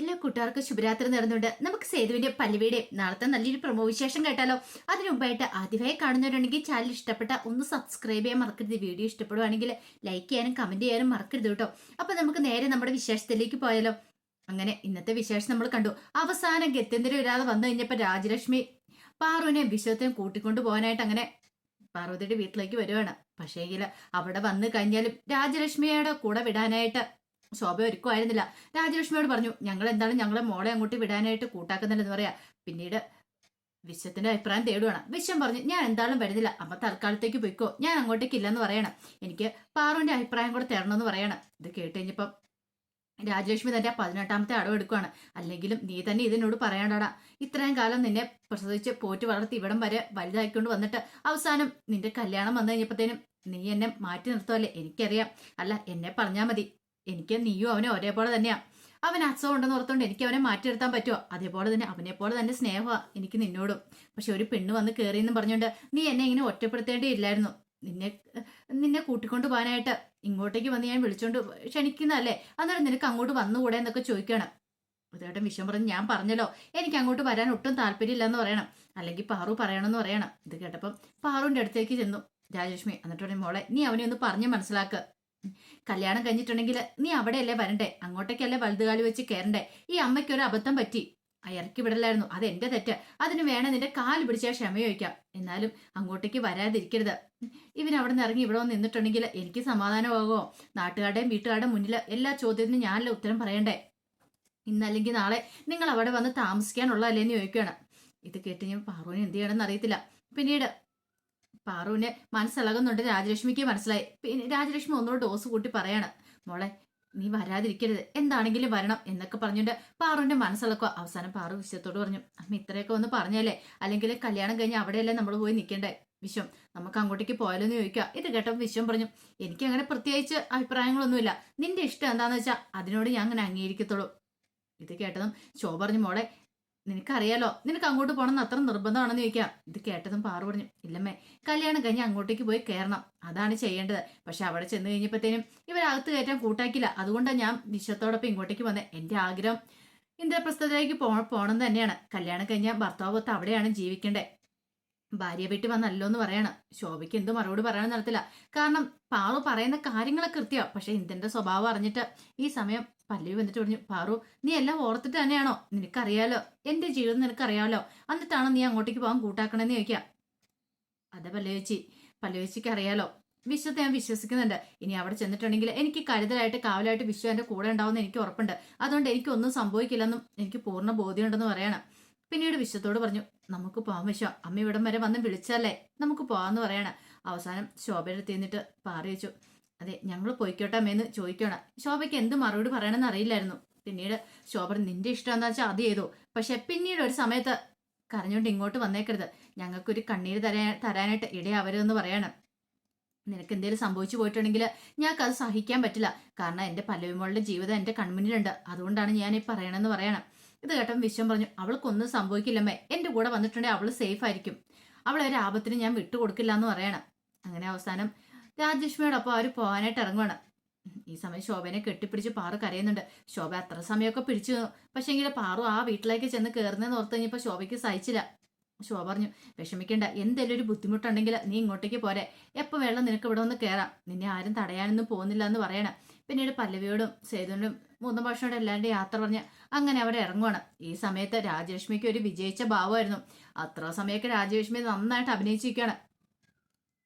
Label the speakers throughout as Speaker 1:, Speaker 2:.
Speaker 1: എല്ലാ കൂട്ടുകാർക്കും ശുഭരാത്രി നേർന്നുണ്ട് നമുക്ക് സേതുവിന്റെ പല്ലുവിയുടെ നാളത്തെ നല്ലൊരു പ്രമോ വിശേഷം കേട്ടാലോ. അതിനു മുമ്പായിട്ട് ആദ്യമായി കാണുന്നവരുണ്ടെങ്കിൽ ചാനൽ ഇഷ്ടപ്പെട്ട ഒന്ന് സബ്സ്ക്രൈബ് ചെയ്യാൻ മറക്കരുത്. വീഡിയോ ഇഷ്ടപ്പെടുവാണെങ്കിൽ ലൈക്ക് ചെയ്യാനും കമന്റ് ചെയ്യാനും മറക്കരുത് കേട്ടോ. അപ്പൊ നമുക്ക് നേരെ നമ്മുടെ വിശേഷത്തിലേക്ക് പോയാലോ. അങ്ങനെ ഇന്നത്തെ വിശേഷം നമ്മൾ കണ്ടു. അവസാനം ഗത്യന്തരം ഇല്ലാതെ വന്നു കഴിഞ്ഞപ്പോ രാജലക്ഷ്മി പാറുവിനെ വിശ്വത്തിനും കൂട്ടിക്കൊണ്ടു പോകാനായിട്ട് അങ്ങനെ പാർവതിയുടെ വീട്ടിലേക്ക് വരുവാണ്. പക്ഷേങ്കിൽ അവിടെ വന്നു കഴിഞ്ഞാലും രാജലക്ഷ്മിയുടെ കൂടെ വിടാനായിട്ട് ശോഭ ഒരുക്കുമായിരുന്നില്ല രാജലക്ഷ്മിയോട് പറഞ്ഞു ഞങ്ങൾ എന്താണ് ഞങ്ങളെ മോളെ അങ്ങോട്ട് വിടാനായിട്ട് കൂട്ടാക്കുന്നില്ലെന്ന് പറയാ? പിന്നീട് വിശ്വത്തിന്റെ അഭിപ്രായം തേടുവാണ്. വിശ്വം പറഞ്ഞു ഞാൻ എന്തായാലും വരുന്നില്ല. അമ്മ തൽക്കാലത്തേക്ക് പോയിക്കോ. ഞാൻ അങ്ങോട്ടേക്ക് ഇല്ലെന്ന് പറയണം. എനിക്ക് പാറുവിന്റെ അഭിപ്രായം കൂടെ തരണമെന്ന് പറയണം. ഇത് കേട്ട് കഴിഞ്ഞപ്പം രാജലക്ഷ്മി തന്റെ പതിനെട്ടാമത്തെ അടവ് എടുക്കുവാണ്. അല്ലെങ്കിലും നീ തന്നെ ഇതിനോട് പറയണ്ടടാ. ഇത്രയും കാലം നിന്നെ പ്രസവിച്ച് പോറ്റു വളർത്തി ഇവിടം വരെ വലുതാക്കിക്കൊണ്ട് വന്നിട്ട് അവസാനം നിന്റെ കല്യാണം വന്നു കഴിഞ്ഞപ്പോഴത്തേനും നീ എന്നെ മാറ്റി നിർത്തുമല്ലേ എനിക്കറിയാം. അല്ല എന്നെ പറഞ്ഞാൽ മതി. എനിക്ക് നീയും അവനെ ഒരേപോലെ തന്നെയാ. അവൻ അച്ഛൻ ഉണ്ടെന്ന് ഓർത്തോണ്ട് എനിക്ക് അവനെ മാറ്റി നിർത്താൻ പറ്റുമോ അതേപോലെ തന്നെ അവനെ പോലെ തന്നെ സ്നേഹമാണ് എനിക്ക് നിന്നോടും. പക്ഷെ ഒരു പെണ്ണ് വന്ന് കയറിയെന്ന് പറഞ്ഞുകൊണ്ട് നീ എന്നെ ഇങ്ങനെ ഒറ്റപ്പെടുത്തേണ്ടിയില്ലായിരുന്നു നിന്നെ നിന്നെ കൂട്ടിക്കൊണ്ട് പോകാനായിട്ട് ഇങ്ങോട്ടേക്ക് വന്ന് ഞാൻ വിളിച്ചോണ്ട് ക്ഷണിക്കുന്നതല്ലേ? അന്നേരം നിനക്ക് അങ്ങോട്ട് വന്നുകൂടെ എന്നൊക്കെ ചോദിക്കണം. ഉദയേട്ടൻ വിഷം പറഞ്ഞ് ഞാൻ പറഞ്ഞല്ലോ എനിക്ക് അങ്ങോട്ട് വരാൻ ഒട്ടും താല്പര്യമില്ല എന്ന് പറയണം. അല്ലെങ്കിൽ പാറു പറയണമെന്ന് പറയണം. ഇത് കേട്ടപ്പം പാറുവിന്റെ അടുത്തേക്ക് ചെന്നു. രാജലക്ഷ്മി എന്നിട്ട് മോളെ നീ അവനെ ഒന്ന് പറഞ്ഞ് മനസ്സിലാക്ക്. കല്യാണം കഴിഞ്ഞിട്ടുണ്ടെങ്കിൽ നീ അവിടെയല്ലേ വരണ്ടേ? അങ്ങോട്ടേക്കല്ലേ വലുതുകാലി വെച്ച് കയറണ്ടേ? ഈ അമ്മയ്ക്ക് ഒരു അബദ്ധം പറ്റി. ഇറക്കി വിടലായിരുന്നു. അത് എന്റെ തെറ്റ്. അതിന് വേണം നിന്റെ കാൽ പിടിച്ചാൽ ക്ഷമ ചോദിക്കാം. എന്നാലും അങ്ങോട്ടേക്ക് വരാതിരിക്കരുത്. ഇവൻ അവിടെ നിന്ന് ഇറങ്ങി ഇവിടെ നിന്നിട്ടുണ്ടെങ്കിൽ എനിക്ക് സമാധാനമാകുമോ? നാട്ടുകാരുടെയും വീട്ടുകാരുടെയും മുന്നിൽ എല്ലാ ചോദ്യത്തിനും ഞാനല്ലേ ഉത്തരം പറയണ്ടേ? ഇന്നല്ലെങ്കിൽ നാളെ നിങ്ങൾ അവിടെ വന്ന് താമസിക്കാനുള്ളതല്ലേ എന്ന് ചോദിക്കുകയാണ്. ഇത് കേട്ട് ഞാൻ പാറുവിന് എന്ത് ചെയ്യണമെന്ന് അറിയത്തില്ല. പിന്നീട് പാറുവിന് മനസ്സിളകുന്നുണ്ട് രാജലക്ഷ്മിക്ക് മനസ്സിലായി. പിന്നെ രാജലക്ഷ്മി ഒന്നുകൂടെ ഡോസ് കൂട്ടി പറയാണ് മോളെ നീ വരാതിരിക്കരുത്. എന്താണെങ്കിലും വരണം എന്നൊക്കെ പറഞ്ഞുകൊണ്ട് പാറുവിന്റെ മനസ്സിളക്കുക അവസാനം പാറു വിശ്വത്തോട് പറഞ്ഞു അമ്മ ഇത്രയൊക്കെ ഒന്ന് പറഞ്ഞല്ലേ അല്ലെങ്കിൽ കല്യാണം കഴിഞ്ഞ് അവിടെയല്ലേ നമ്മൾ പോയി നിൽക്കേണ്ടേ വിശ്വം നമുക്ക് അങ്ങോട്ടേക്ക് പോയാലോ? ചോദിക്കുക. ഇത് കേട്ടപ്പോൾ വിശ്വം പറഞ്ഞു എനിക്ക് അങ്ങനെ പ്രത്യേകിച്ച് അഭിപ്രായങ്ങളൊന്നുമില്ല. നിന്റെ ഇഷ്ടം എന്താണെന്ന് വെച്ചാൽ അതിനോട് ഞാൻ അങ്ങനെ അംഗീകരിക്കത്തുള്ളൂ. ഇത് കേട്ടതും ശോഭ പറഞ്ഞു മോളെ നിനക്കറിയാലോ നിനക്ക് അങ്ങോട്ട് പോകണമെന്ന് അത്ര നിർബന്ധമാണെന്ന് ചോദിക്കാം. ഇത് കേട്ടതും പാറു പറഞ്ഞു ഇല്ലമ്മേ കല്യാണം കഴിഞ്ഞ് അങ്ങോട്ടേക്ക് പോയി കയറണം. അതാണ് ചെയ്യേണ്ടത്. പക്ഷെ അവിടെ ചെന്ന് കഴിഞ്ഞപ്പോഴത്തേനും ഇവരകത്ത് കയറ്റാൻ കൂട്ടാക്കില്ല അതുകൊണ്ടാണ് ഞാൻ വിശ്വത്തോടൊപ്പം ഇങ്ങോട്ടേക്ക് വന്നത് എന്റെ ആഗ്രഹം ഇന്ദ്രപ്രസ്ഥത്തിലേക്ക് പോ പോകണം തന്നെയാണ്. കല്യാണം കഴിഞ്ഞാൽ ഭർത്താവ് അവിടെയാണ് ജീവിക്കേണ്ടത് ഭാര്യ വീട്ടിൽ വന്നല്ലോ എന്ന് പറയണം. ശോഭയ്ക്ക് എന്ത് മറുപടി പറയാൻ നടത്തില്ല. കാരണം പാറു പറയുന്ന കാര്യങ്ങളൊക്കെ കൃത്യം. പക്ഷെ ഇന്ത്യന്റെ സ്വഭാവം അറിഞ്ഞിട്ട് ഈ സമയം പല്ലവി വന്നിട്ട് പറഞ്ഞു പാറു നീ എല്ലാം ഓർത്തിട്ട് തന്നെയാണോ? നിനക്കറിയാലോ? എന്റെ ജീവിതം നിനക്കറിയാലോ? എന്നിട്ടാണോ നീ അങ്ങോട്ടേക്ക് പോകാൻ കൂട്ടാക്കണമെന്ന് ചോദിക്കാം? അതെ പല്ലവിച്ചി പല്ലവിച്ചിക്ക് അറിയാലോ. വിശ്വത്തെ ഞാൻ വിശ്വസിക്കുന്നുണ്ട്. ഇനി അവിടെ ചെന്നിട്ടുണ്ടെങ്കിൽ എനിക്ക് കരുതലായിട്ട് കാവലായിട്ട് വിശ്വ എന്റെ കൂടെ ഉണ്ടാവുമെന്ന് എനിക്ക് ഉറപ്പുണ്ട്. അതുകൊണ്ട് എനിക്കൊന്നും സംഭവിക്കില്ലെന്നും എനിക്ക് പൂർണ ബോധ്യമുണ്ടെന്ന് പറയണം. പിന്നീട് വിശ്വത്തോട് പറഞ്ഞു നമുക്ക് പോകാൻ വിശ്വ. അമ്മ ഇവിടം വരെ വന്ന് വിളിച്ചല്ലേ? നമുക്ക് പോവാന്ന് പറയണ. അവസാനം ശോഭയുടെ അടുത്ത് നിന്നിട്ട് പാറി വെച്ചു. അതെ ഞങ്ങൾ പോയിക്കോട്ടെ അമ്മയെന്ന് ചോദിക്കണം. ശോഭയ്ക്ക് എന്ത് മറുപടി പറയണമെന്ന് അറിയില്ലായിരുന്നു. പിന്നീട് ശോഭ നിന്റെ ഇഷ്ടം എന്താ വെച്ചാൽ അത് ചെയ്തു. പക്ഷെ പിന്നീട് ഒരു സമയത്ത് കരഞ്ഞുകൊണ്ട് ഇങ്ങോട്ട് വന്നേക്കരുത്. ഞങ്ങൾക്കൊരു കണ്ണീര് തരാൻ തരാനായിട്ട് ഇടയാവരുതെന്ന് പറയണം. നിനക്ക് എന്തെങ്കിലും സംഭവിച്ചു പോയിട്ടുണ്ടെങ്കിൽ ഞങ്ങൾക്ക് അത് സഹിക്കാൻ പറ്റില്ല. കാരണം എന്റെ പല്ലവിമോളുടെ ജീവിതം എന്റെ കൺമുന്നിലുണ്ട്. അതുകൊണ്ടാണ് ഞാൻ ഈ പറയണമെന്ന് പറയണം. ഇത് കേട്ടപ്പോൾ വിശ്വം പറഞ്ഞു അവൾക്കൊന്നും സംഭവിക്കില്ലമ്മേ. എന്റെ കൂടെ വന്നിട്ടുണ്ടെങ്കിൽ അവൾ സേഫ് ആയിരിക്കും. അവളെ ഒരു ആപത്തിന് ഞാൻ വിട്ടുകൊടുക്കില്ല എന്ന് പറയണം. അങ്ങനെ അവസാനം രാജലക്ഷ്മിയോടൊപ്പം അവർ പോകാനായിട്ട് ഇറങ്ങുവാണ്. ഈ സമയം ശോഭനെ കെട്ടിപ്പിടിച്ച് പാറു കരയുന്നുണ്ട്. ശോഭ അത്ര സമയമൊക്കെ പിടിച്ചു. പക്ഷെങ്കിൽ പാറു ആ വീട്ടിലേക്ക് ചെന്ന് കയറുന്നതെന്ന് ഓർത്ത് കഴിഞ്ഞപ്പോൾ ശോഭയ്ക്ക് സഹിച്ചില്ല. ശോഭ പറഞ്ഞു വിഷമിക്കണ്ട. എന്തെങ്കിലും ഒരു ബുദ്ധിമുട്ടുണ്ടെങ്കിൽ നീ ഇങ്ങോട്ടേക്ക് പോരെ. എപ്പോൾ വേണം നിനക്ക് ഇവിടെ ഒന്ന് കയറാം നിന്നെ ആരും തടയാനൊന്നും പോകുന്നില്ല എന്ന് പറയണം. പിന്നീട് പല്ലവിയോടും സേതുവിനും മൂന്നും ഭാഷയോടും എല്ലാവരുടെയും യാത്ര പറഞ്ഞ് അങ്ങനെ അവിടെ ഇറങ്ങുവാണ്. ഈ സമയത്ത് രാജലക്ഷ്മിക്ക് ഒരു വിജയിച്ച ഭാവമായിരുന്നു. അത്ര സമയമൊക്കെ രാജലക്ഷ്മി നന്നായിട്ട് അഭിനയിച്ചിരിക്കുകയാണ്.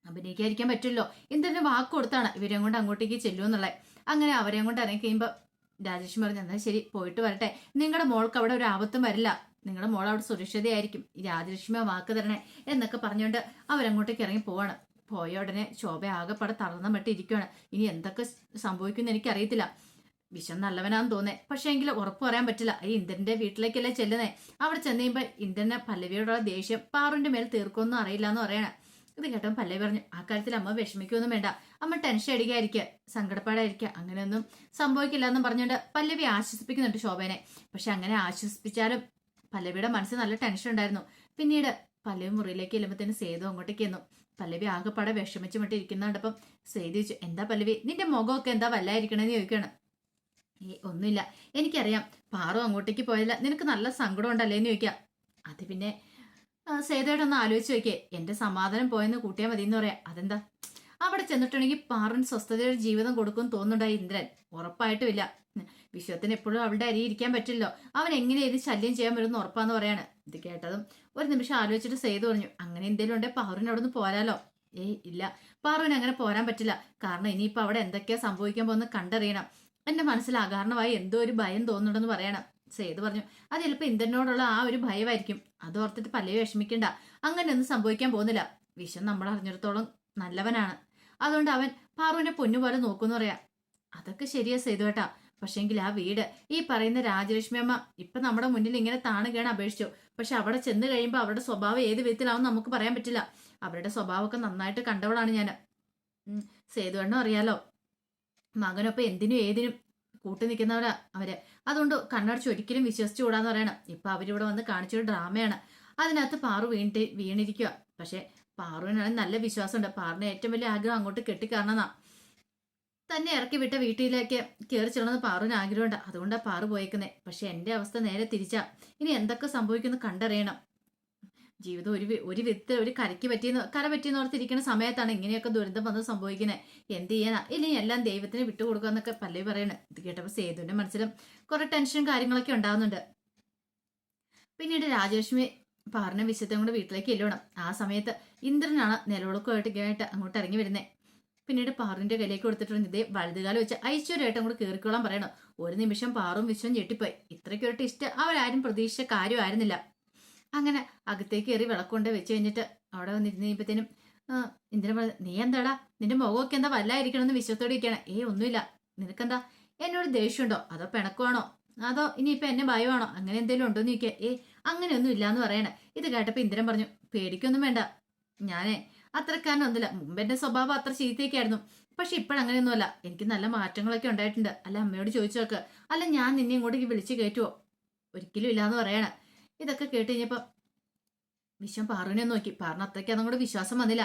Speaker 1: അഭിനയിക്കാതിരിക്കാൻ പറ്റില്ലോ എന്തിനു വാക്ക് കൊടുത്താണ് ഇവരെയും കൊണ്ട് അങ്ങോട്ടേക്ക് ചെല്ലുമെന്നുള്ളത്. അങ്ങനെ അവരെയും കൊണ്ട് ഇറങ്ങി കഴിയുമ്പോൾ രാജലക്ഷ്മി പറഞ്ഞു എന്നാൽ ശരി പോയിട്ട് വരട്ടെ. നിങ്ങളുടെ മോൾക്ക് അവിടെ ഒരു ആപത്തും വരില്ല. നിങ്ങളുടെ മോൾ അവിടെ സുരക്ഷിതയായിരിക്കും. രാജലക്ഷ്മി വാക്ക് തരണേ എന്നൊക്കെ പറഞ്ഞുകൊണ്ട് അവരങ്ങോട്ടേക്ക് ഇറങ്ങി പോവാണ്. പോയ ഉടനെ ശോഭ ആകെപ്പാടെ തളർന്ന മട്ടി ഇരിക്കുകയാണ് ഇനി എന്തൊക്കെ സംഭവിക്കുമെന്ന് എനിക്കറിയത്തില്ല. വിഷം നല്ലവനാന്ന് തോന്നേ. പക്ഷെ എങ്കിലും ഉറപ്പ് പറയാൻ പറ്റില്ല. ഈ ഇന്ദ്രന്റെ വീട്ടിലേക്കല്ലേ ചെല്ലുന്നേ. അവിടെ ചെന്ന് കഴിയുമ്പോൾ ഇന്ദ്രനെ പല്ലവിയോടുള്ള ദേഷ്യം പാറുവിന്റെ മേൽ തീർക്കൊന്നും അറിയില്ല എന്ന് പറയണേ. ഇത് കേട്ടോ പല്ലവി പറഞ്ഞു ആ കാര്യത്തിൽ അമ്മ വിഷമിക്കൊന്നും വേണ്ട. അമ്മ ടെൻഷൻ അടിക്കാതിരിക്കുക സങ്കടപ്പാടായിരിക്കുക അങ്ങനെയൊന്നും സംഭവിക്കില്ല എന്നും പറഞ്ഞുകൊണ്ട് പല്ലവി ആശ്വസിപ്പിക്കുന്നുണ്ട് ശോഭനെ. പക്ഷെ അങ്ങനെ ആശ്വസിപ്പിച്ചാലും പല്ലവിയുടെ മനസ്സിൽ നല്ല ടെൻഷൻ ഉണ്ടായിരുന്നു. പിന്നീട് പല്ലവി മുറിയിലേക്ക് ചെല്ലുമ്പോഴത്തേന് സേതു അങ്ങോട്ടേക്ക് എന്നു പല്ലവി ആകെപ്പാടെ വിഷമിച്ചു മട്ടിരിക്കുന്നതോടൊപ്പം സേതു ചോദിച്ചു എന്താ പല്ലവി? നിന്റെ മുഖമൊക്കെ എന്താ വല്ലായിരിക്കണമെന്ന് ചോദിക്കണം ഏ ഒന്നുമില്ല. എനിക്കറിയാം. പാറു അങ്ങോട്ടേക്ക് പോയല്ല നിനക്ക് നല്ല സങ്കടം ഉണ്ടല്ലേ എന്ന് ചോദിക്കാം. അത് പിന്നെ സേതയോടെ ഒന്ന് ആലോചിച്ച് നോക്കിയേ. എന്റെ സമാധാനം പോയെന്ന് കൂട്ടിയാൽ മതി എന്ന് പറയാം. അതെന്താ? അവിടെ ചെന്നിട്ടുണ്ടെങ്കിൽ പാറുവിന് സ്വസ്ഥതയുടെ ജീവിതം കൊടുക്കും തോന്നുന്നുണ്ടായി ഇന്ദ്രൻ? ഉറപ്പായിട്ടുമില്ല. വിശ്വത്തിന് എപ്പോഴും അവളുടെ അരി ഇരിക്കാൻ പറ്റില്ലോ അവൻ എങ്ങനെ ഇത് ശല്യം ചെയ്യാൻ വരുമെന്ന് ഉറപ്പാന്ന് പറയാണ്. ഇത് കേട്ടതും ഒരു നിമിഷം ആലോചിച്ചിട്ട് സേതു പറഞ്ഞു അങ്ങനെ എന്തെങ്കിലും ഉണ്ടെങ്കിൽ പാറുവിന് അവിടെ നിന്ന് പോരാലോ. ഏയ് ഇല്ല. പാറുവിന് അങ്ങനെ പോരാൻ പറ്റില്ല. കാരണം ഇനിയിപ്പോൾ അവിടെ എന്തൊക്കെയാ സംഭവിക്കാൻ പോകുന്ന കണ്ടറിയണം. എന്റെ മനസ്സിൽ അകാരണമായി എന്തോ ഒരു ഭയം തോന്നുന്നുണ്ടെന്ന് പറയണം. സേതു പറഞ്ഞു അത് ചിലപ്പോൾ ഇന്ദ്രനോടുള്ള ആ ഒരു ഭയമായിരിക്കും. അത് ഓർത്തിട്ട് പല്ലവി വിഷമിക്കണ്ട. അങ്ങനെ ഒന്നും സംഭവിക്കാൻ പോകുന്നില്ല. വിഷം നമ്മൾ അറിഞ്ഞിടത്തോളം നല്ലവനാണ്. അതുകൊണ്ട് അവൻ പാറുവിനെ പൊന്നുപോലെ നോക്കുന്നു പറയാം. അതൊക്കെ ശരിയാ സേതു കേട്ടാ പക്ഷെങ്കിൽ ആ വീട് ഈ പറയുന്ന രാജലക്ഷ്മി അമ്മ ഇപ്പൊ നമ്മുടെ മുന്നിൽ ഇങ്ങനെ താണുകയാണ് അപേക്ഷിച്ചു. പക്ഷെ അവിടെ ചെന്ന് കഴിയുമ്പോൾ അവരുടെ സ്വഭാവം ഏത് വിധത്തിലാവും നമുക്ക് പറയാൻ പറ്റില്ല. അവരുടെ സ്വഭാവമൊക്കെ നന്നായിട്ട് കണ്ടവളാണ് ഞാൻ സേതുവണ്ണും അറിയാലോ. മകനൊപ്പം എന്തിനും ഏതിനും കൂട്ടി നിൽക്കുന്നവരാ അവർ. അതുകൊണ്ട് കണ്ണടച്ച് ഒരിക്കലും വിശ്വസിച്ചു കൂടാന്ന് പറയണം. ഇപ്പൊ അവരിവിടെ വന്ന് കാണിച്ചൊരു ഡ്രാമയാണ്. അതിനകത്ത് പാറു വീണിട്ട് വീണിരിക്കുക പക്ഷെ പാറുവിനാണെങ്കിൽ നല്ല വിശ്വാസമുണ്ട്. പാറിന് ഏറ്റവും വലിയ ആഗ്രഹം അങ്ങോട്ട് കെട്ടിക്കാരണമെന്നാ തന്നെ ഇറക്കി വിട്ട വീട്ടിലേക്ക് കയറി ചെല്ലണമെന്ന് പാറുവിന് ആഗ്രഹമുണ്ട്. അതുകൊണ്ടാണ് പാറു പോയേക്കുന്നത് പക്ഷെ എന്റെ അവസ്ഥ നേരെ തിരിച്ചാ. ഇനി എന്തൊക്കെ സംഭവിക്കുന്നു കണ്ടറിയണം. ജീവിതം ഒരു ഒരു വിധത്തിൽ ഒരു കരയ്ക്ക് പറ്റിയെന്ന് കര പറ്റിയെന്ന് ഓർത്തിരിക്കുന്ന സമയത്താണ് ഇങ്ങനെയൊക്കെ ദുരന്തം വന്ന് സംഭവിക്കുന്നത് എന്ത് ചെയ്യാനാ? ഇനി എല്ലാം ദൈവത്തിന് വിട്ടുകൊടുക്കുക എന്നൊക്കെ പല്ലവി പറയണേ. ഇത് കേട്ടപ്പോൾ സേതുവിന്റെ മനസ്സിലും കുറെ ടെൻഷനും കാര്യങ്ങളൊക്കെ ഉണ്ടാകുന്നുണ്ട് പിന്നീട് രാജലക്ഷ്മി പാറിന വിശുദ്ധം കൂടെ വീട്ടിലേക്ക് എല്ലോണം ആ സമയത്ത് ഇന്ദ്രനാണ് നിലവിളക്കുമായിട്ട് അങ്ങോട്ട് ഇറങ്ങി വരുന്നത് പിന്നീട് പാറിന്റെ കയ്യിലേക്ക് കൊടുത്തിട്ടുണ്ട് ഇതേ വലുതുകാലം വെച്ച് ഐശ്വര്യമായിട്ട് കൂടെ കീറിക്കോളാൻ പറയണം. ഒരു നിമിഷം പാറും വിശ്വം ഞെട്ടിപ്പോയി. ഇത്രയ്ക്കൊരു ടിസ്റ്റ് അവരാരും പ്രതീക്ഷിച്ച കാര്യമായിരുന്നില്ല. അങ്ങനെ അകത്തേക്ക് കയറി വിളക്കൊണ്ട് വെച്ച് കഴിഞ്ഞിട്ട് അവിടെ വന്നിരുന്ന് കഴിയുമ്പത്തേനും ഇന്ദ്രൻ നീ എന്താടാ? നിന്റെ മുഖമൊക്കെ എന്താ വല്ലായിരിക്കണമെന്ന് വിശ്വത്തോടെ ഇരിക്കണം ഏ ഒന്നുമില്ല. നിനക്കെന്താ? എന്നോട് ദേഷ്യമുണ്ടോ? അതോ പിണക്കമാണോ? അതോ ഇനിയിപ്പോ എന്നെ ഭയമാണോ? അങ്ങനെ എന്തെങ്കിലും ഉണ്ടോ എന്ന് ചോദിക്കുക ഏ അങ്ങനെയൊന്നും ഇല്ലാന്ന് പറയണേ. ഇത് കേട്ടപ്പോ ഇന്ദ്രൻ പറഞ്ഞു പേടിക്കൊന്നും വേണ്ട. ഞാനേ അത്രക്കാരനൊന്നുമില്ല മുമ്പ് എന്റെ സ്വഭാവം അത്ര ചീത്തയൊക്കെയായിരുന്നു. പക്ഷെ ഇപ്പോഴങ്ങനെയൊന്നുമല്ല. എനിക്ക് നല്ല മാറ്റങ്ങളൊക്കെ ഉണ്ടായിട്ടുണ്ട്. അല്ല അമ്മയോട് ചോദിച്ചു നോക്ക്. അല്ല ഞാൻ നിന്നെ ഇങ്ങോട്ടേക്ക് വിളിച്ചു കയറ്റുവോ? ഒരിക്കലും ഇല്ലാന്ന് പറയണേ. ഇതൊക്കെ കേട്ട് കഴിഞ്ഞപ്പോ വിശ്വം പാറുവിനെ നോക്കി. പാറിന് അത്രയ്ക്ക് അതും കൂടെ വിശ്വാസം വന്നില്ല.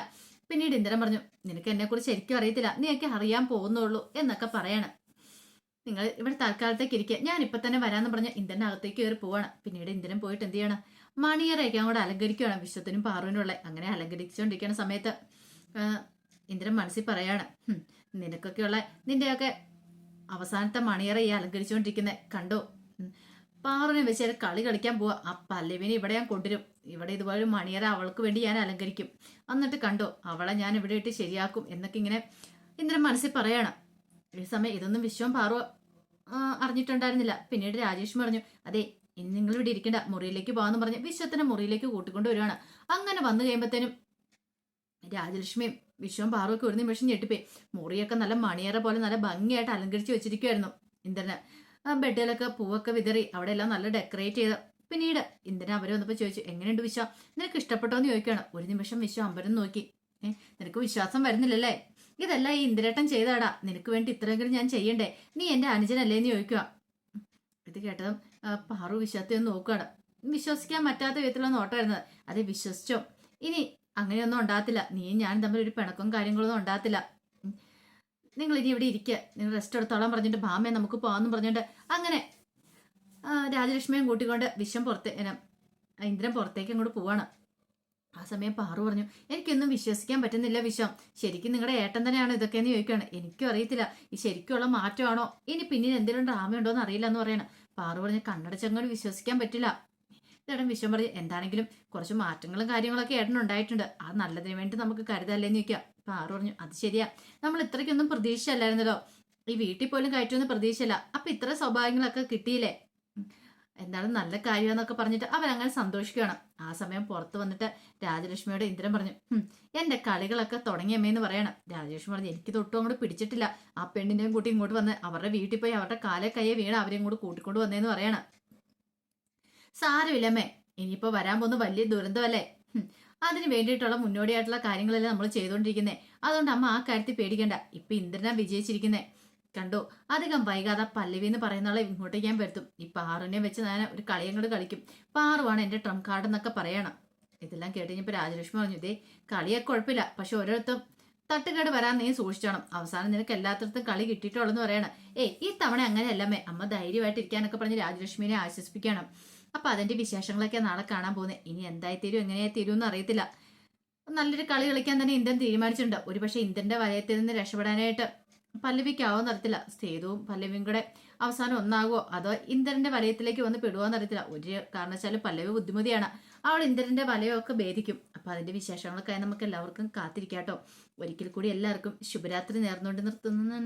Speaker 1: പിന്നീട് ഇന്ദ്രൻ പറഞ്ഞു നിനക്ക് എന്നെ കുറിച്ച് ശരിക്കും അറിയത്തില്ല. നീയൊക്കെ അറിയാൻ പോകുന്നുള്ളൂ എന്നൊക്കെ പറയാണ്. നിങ്ങൾ ഇവിടെ തൽക്കാലത്തേക്ക് ഇരിക്കുക ഞാൻ ഇപ്പൊ തന്നെ വരാന്ന് പറഞ്ഞ ഇന്ദ്രൻ അകത്തേക്ക് കയറി പോവാണ്. പിന്നീട് ഇന്ദ്രൻ പോയിട്ട് എന്ത് ചെയ്യണം? മണിയറയൊക്കെ അങ്ങോട്ട് അലങ്കരിക്കുകയാണ് വിശ്വത്തിനും പാറുവിനും ഉള്ള അങ്ങനെ അലങ്കരിച്ചുകൊണ്ടിരിക്കുന്ന സമയത്ത്. ഇന്ദ്രൻ മനസ്സിൽ പറയാണ് "ഹും, നിനക്കൊക്കെയുള്ള നിന്റെയൊക്കെ അവസാനത്തെ മണിയറ ഈ അലങ്കരിച്ചുകൊണ്ടിരിക്കുന്നത് കണ്ടോ? ഉം. പാറുവിനെ വെച്ച് ഒരു കളി കളിക്കാൻ പോവാ. ആ പല്ലവിനെ ഇവിടെ ഞാൻ കൊണ്ടുവരും. ഇവിടെ ഇതുപോലെ മണിയറ അവൾക്ക് വേണ്ടി ഞാൻ അലങ്കരിക്കും. എന്നിട്ട് കണ്ടോ അവളെ ഞാൻ ഇവിടെ ഇട്ട് ശരിയാക്കും എന്നൊക്കെ ഇങ്ങനെ ഇന്ദ്രൻ മനസ്സിൽ പറയണം. ഈ സമയം ഇതൊന്നും വിശ്വം പാറു അറിഞ്ഞിട്ടുണ്ടായിരുന്നില്ല. പിന്നീട് രാജേഷ് പറഞ്ഞു അതെ ഇനി നിങ്ങൾ ഇവിടെ ഇരിക്കണ്ട. മുറിയിലേക്ക് പോകാന്ന് പറഞ്ഞ് വിശ്വത്തിനെ മുറിയിലേക്ക് കൂട്ടിക്കൊണ്ട് വരുവാണ്. അങ്ങനെ വന്നു കഴിയുമ്പോഴത്തേനും രാജലക്ഷ്മിയും വിശ്വം പാറുവൊക്കെ ഒരു നിമിഷം ഞെട്ടിപ്പോയി. മുറിയൊക്കെ നല്ല മണിയറ പോലെ നല്ല ഭംഗിയായിട്ട് അലങ്കരിച്ച് വെച്ചിരിക്കുമായിരുന്നു ഇന്ദ്രന്. ബെഡിലൊക്കെ പൂവൊക്കെ വിതറി. അവിടെ എല്ലാം നല്ല ഡെക്കറേറ്റ് ചെയ്ത്. പിന്നീട് ഇന്ദ്രൻ അവരെ വന്നപ്പോൾ ചോദിച്ചു എങ്ങനെയുണ്ട് വിശ്വ? നിനക്ക് ഇഷ്ടപ്പെട്ടോ എന്ന് ചോദിക്കുകയാണ്. ഒരു നിമിഷം വിശ്വ അമ്പരം നോക്കി. ഏഹ് നിനക്ക് വിശ്വാസം വരുന്നില്ലല്ലേ? ഇതല്ല ഈ ഇന്ദിരേട്ടൻ ചെയ്താടാ നിനക്ക് വേണ്ടി ഇത്രയെങ്കിലും ഞാൻ ചെയ്യണ്ടേ? നീ എന്റെ അനുജനല്ലേ എന്ന് ചോദിക്കുക ഇത് കേട്ടതും പാറു വിശ്വത്തെ ഒന്ന് നോക്കുകയാണ് വിശ്വസിക്കാൻ പറ്റാത്ത വിധത്തിലുള്ള നോട്ടമായിരുന്നത് അത്. വിശ്വസിച്ചോ? ഇനി അങ്ങനെയൊന്നും ഉണ്ടാകത്തില്ല. നീയും ഞാൻ തമ്മിൽ ഒരു പിണക്കവും കാര്യങ്ങളൊന്നും ഉണ്ടാകത്തില്ല. നിങ്ങൾ ഇനി ഇവിടെ ഇരിക്കുക നിങ്ങൾ റെസ്റ്റ് എടുത്തോളാൻ പറഞ്ഞിട്ട് ഭാമയെ നമുക്ക് പോകാമെന്ന് പറഞ്ഞിട്ട് അങ്ങനെ രാജലക്ഷ്മിയും കൂട്ടിക്കൊണ്ട് വിശ്വം പുറത്തേ ഇന്ദ്രൻ പുറത്തേക്ക് അങ്ങോട്ട് പോവാണ്. ആ സമയം പാറു പറഞ്ഞു എനിക്കൊന്നും വിശ്വസിക്കാൻ പറ്റുന്നില്ല വിശ്വം. ശരിക്കും നിങ്ങളുടെ ഏട്ടൻ തന്നെയാണോ ഇതൊക്കെയെന്ന് ചോദിക്കുകയാണ്. എനിക്കും അറിയത്തില്ല. ഈ ശരിക്കുള്ള മാറ്റമാണോ? ഇനി പിന്നീട് എന്തെങ്കിലും ഡ്രാമ ഉണ്ടോ എന്ന് അറിയില്ല എന്ന് പറയണം. പാറു പറഞ്ഞ് കണ്ണടച്ചങ്ങോട്ട് വിശ്വസിക്കാൻ പറ്റില്ല. ചേട്ടൻ വിശ്വം പറഞ്ഞ് എന്താണെങ്കിലും കുറച്ച് മാറ്റങ്ങളും കാര്യങ്ങളൊക്കെ ഏട്ടനുണ്ടായിട്ടുണ്ട് അത് നല്ലതിന് വേണ്ടി നമുക്ക് കരുതല്ലേന്ന് ചോദിക്കുക. ആറ് പറഞ്ഞു അത് ശരിയാ. നമ്മൾ ഇത്രയ്ക്കൊന്നും പ്രതീക്ഷയല്ലായിരുന്നല്ലോ ഈ വീട്ടിൽ പോലും കയറ്റുമെന്ന് പ്രതീക്ഷയില്ല അപ്പൊ ഇത്ര സ്വഭാവങ്ങളൊക്കെ കിട്ടിയില്ലേ? എന്താണ് നല്ല കാര്യമെന്നൊക്കെ പറഞ്ഞിട്ട് അവൻ അങ്ങനെ സന്തോഷിക്കുകയാണ്. ആ സമയം പുറത്ത് വന്നിട്ട് രാജലക്ഷ്മിയോട് ഇന്ദ്രൻ പറഞ്ഞു "ഹും, എന്റെ കളികളൊക്കെ തുടങ്ങിയമ്മേന്ന് പറയണം. രാജലക്ഷ്മി പറഞ്ഞു എനിക്ക് തൊട്ടും അങ്ങോട്ട് പിടിച്ചിട്ടില്ല. ആ പെണ്ണിനെയും കൂട്ടി ഇങ്ങോട്ട് വന്ന് അവരുടെ വീട്ടിൽ പോയി അവരുടെ കാലെ കയ്യെ വീണ് അവരെയും കൂടി കൂട്ടിക്കൊണ്ട് വന്നേന്ന് പറയണം. സാരമില്ലമ്മേ. ഇനിയിപ്പോ വരാൻ പോകുന്ന വലിയ ദുരന്തമല്ലേ? അതിന് വേണ്ടിയിട്ടുള്ള മുന്നോടിയായിട്ടുള്ള കാര്യങ്ങളെല്ലാം നമ്മൾ ചെയ്തുകൊണ്ടിരിക്കുന്നത് അതുകൊണ്ട് അമ്മ ആ കാര്യത്തിൽ പേടിക്കണ്ട. ഇപ്പൊ ഇന്ദ്രനാ വിജയിച്ചിരിക്കുന്നേ. കണ്ടോ? അധികം വൈകാതെ പല്ലവി എന്ന് പറയുന്ന ആളെ ഇങ്ങോട്ട് ഞാൻ വരുത്തും. ഈ പാറുവിനെ വെച്ച് ഞാൻ ഒരു കളിയും കൂടെ കളിക്കും. പാറുവാണ് എന്റെ ട്രം കാർഡ് എന്നൊക്കെ പറയണം. ഇതെല്ലാം കേട്ട് കഴിഞ്ഞപ്പോൾ രാജലക്ഷ്മി പറഞ്ഞു ഇതേ കളിയൊക്കെ കുഴപ്പമില്ല. പക്ഷെ ഓരോരുത്തരും തട്ടുകേട് വരാൻ നീ സൂക്ഷിച്ചോണം. അവസാനം നിനക്ക് എല്ലാത്തിടത്തും കളി കിട്ടിയിട്ടുള്ളെന്ന് പറയണം. ഏയ് ഈ തവണ അങ്ങനെയല്ലമ്മേ. അമ്മ ധൈര്യമായിട്ടിരിക്കാനൊക്കെ പറഞ്ഞ് രാജലക്ഷ്മിനെ ആശ്വസിപ്പിക്കണം. അപ്പൊ അതിന്റെ വിശേഷങ്ങളൊക്കെ നാളെ കാണാൻ പോകുന്നത് ഇനി എന്തായി തീരും എങ്ങനെയായി തീരും എന്ന് അറിയത്തില്ല. നല്ലൊരു കളി കളിക്കാൻ തന്നെ ഇന്ത്യൻ തീരുമാനിച്ചിട്ടുണ്ട്. ഒരുപക്ഷെ ഇന്ത്യന്റെ വലയത്തിൽ നിന്ന് രക്ഷപ്പെടാനായിട്ട് പല്ലവിക്കാവോ നടത്തില്ല സേതുവും പല്ലവിയും കൂടെ അവസാനം ഒന്നാകുമോ അതോ ഇന്ദ്രന്റെ വലയത്തിലേക്ക് വന്ന് പെടുവോ എന്നറിയത്തില്ല ഒരു കാരണവശാലും പല്ലവി ബുദ്ധിമതിയാണ് അവൾ ഇന്ദ്രന്റെ വലയമൊക്കെ ഭേദിക്കും. അപ്പൊ അതിന്റെ വിശേഷങ്ങളൊക്കെ നമുക്ക് എല്ലാവർക്കും കാത്തിരിക്കാട്ടോ. ഒരിക്കൽ കൂടി എല്ലാവർക്കും ശുഭരാത്രി നേർന്നുകൊണ്ട് നിർത്തുന്നു.